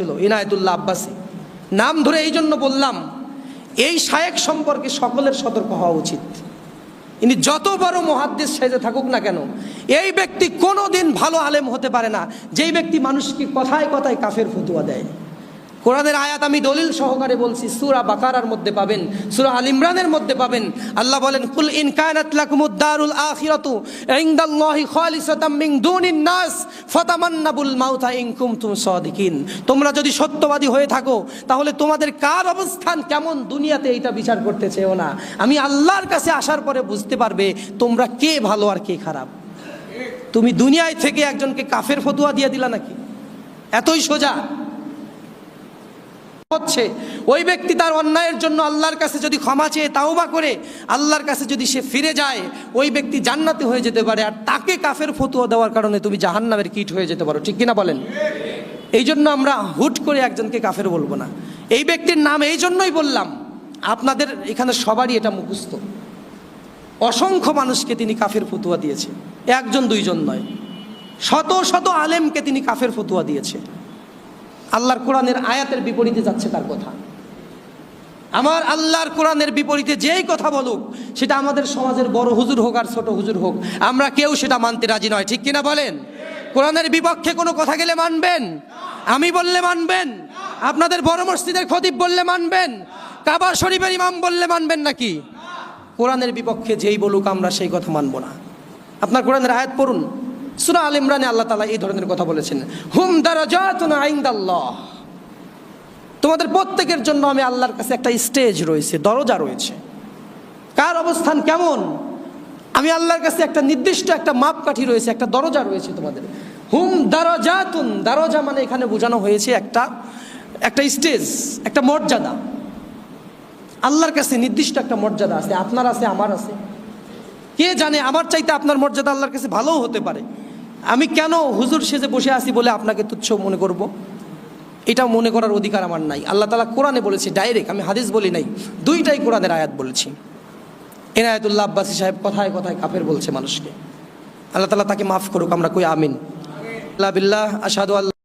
ছিল ইনায়তুল্লাহ আব্বাসী। নাম ধরে এই জন্য বললাম, এই শায়েক সম্পর্কে সকলের সতর্ক হওয়া উচিত। ইনি যত বড় মহাদ্দেশ সেজে থাকুক না কেন, এই ব্যক্তি কোনো দিন ভালো আলেম হতে পারে না। যেই ব্যক্তি মানুষকে কথায় কথায় কাফের ফতুয়া দেয়। কোরআনের আয়াত আমি দলিল সহকারে বলছি, সুরা বাকারার মধ্যে পাবেন, সুরা আল ইমরানের মধ্যে পাবেন। আল্লাহ বলেন, কুল ইন কায়নাত লাকুমুদ দারুল আখিরাতু ইনদাল্লাহি খালিসাতাম মিন দুনিন নাস ফাতামান্নাবুল মাউতা ইন কুনতুম সাদিকিন। তোমরা যদি সত্যবাদী হয়ে থাকো, তাহলে তোমাদের কার অবস্থান কেমন দুনিয়াতে এইটা বিচার করতে চেও না। আমি আল্লাহর কাছে আসার পরে বুঝতে পারবে তোমরা কে ভালো আর কে খারাপ। তুমি দুনিয়ায় থেকে একজনকে কাফের ফতুয়া দিয়ে দিলা নাকি? এতই সোজা। হচ্ছে, ওই ব্যক্তি তার অন্যায়ের জন্য আল্লাহর কাছে যদি ক্ষমা চেয়ে তাওবা করে, আল্লাহর কাছে যদি সে ফিরে যায়, ওই ব্যক্তি জান্নাতে হয়ে যেতে পারে আর তাকে কাফের ফতুয়া দেওয়ার কারণে তুমি জাহান্নামের কীট হয়ে যেতে পারো। ঠিক কিনা বলেন? এই জন্য আমরা হুট করে একজনকে কাফের বলব না। এই ব্যক্তির নাম এই জন্যই বললাম, আপনাদের এখানে সবারই এটা মুখস্থ। অসংখ্য মানুষকে তিনি কাফের ফতুয়া দিয়েছে, একজন দুইজন নয়, শত শত আলেমকে তিনি কাফের ফতুয়া দিয়েছে। আল্লাহর কোরআনের আয়াতের বিপরীতে যাচ্ছে তার কথা। আমার আল্লাহর কোরআনের বিপরীতে যেই কথা বলুক, সেটা আমাদের সমাজের বড় হুজুর হোক আর ছোট হুজুর হোক, আমরা কেউ সেটা মানতে রাজি নয়, ঠিক কিনা বলেন? কোরআনের বিপক্ষে কোনো কথা গেলে মানবেন? আমি বললে মানবেন? আপনাদের বড় মসজিদের খতিব বললে মানবেন? কাবা শরীফের ইমাম বললে মানবেন নাকি? কোরআনের বিপক্ষে যেই বলুক, আমরা সেই কথা মানব না। আপনার কোরআনের আয়াত পড়ুন। সুরা আল ইমরানে আল্লাহ তালা এই ধরনের কথা বলেছেন, হুম দারাজাতুন আইন্দাল্লাহ। তোমাদের প্রত্যেকের জন্য আমি আল্লাহর কাছে একটা স্টেজ রয়েছে, দরজা রয়েছে। কার অবস্থান কেমন? আমি আল্লাহর কাছে একটা নির্দিষ্ট একটা মাপকাঠি রয়েছে, একটা দরজা রয়েছে তোমাদের। হুম দারজাতুন, দারজা মানে এখানে বোঝানো হয়েছে একটা একটা স্টেজ, একটা মর্যাদা। আল্লাহর কাছে নির্দিষ্ট একটা মর্যাদা আছে, আপনার আছে, আমার আছে। কে জানে, আমার চাইতে আপনার মর্যাদা আল্লাহর কাছে ভালোও হতে পারে। আমি কেন হুজুর সেজে বসে আছি বলে আপনাকে তুচ্ছ মনে করব? এটা মনে করার অধিকার আমার নাই। আল্লাহ তালা কোরআনে বলেছে, ডাইরেক্ট, আমি হাদিস বলি নাই, দুইটাই কোরআনের আয়াত বলেছি। এনায়তুল্লাহ আব্বাসী সাহেব কথায় কথায় কাফের বলছে মানুষকে। আল্লাহ তালা তাকে মাফ করুক, আমরা কই আমিন। আল্লাহ আসাদু আল্লাহ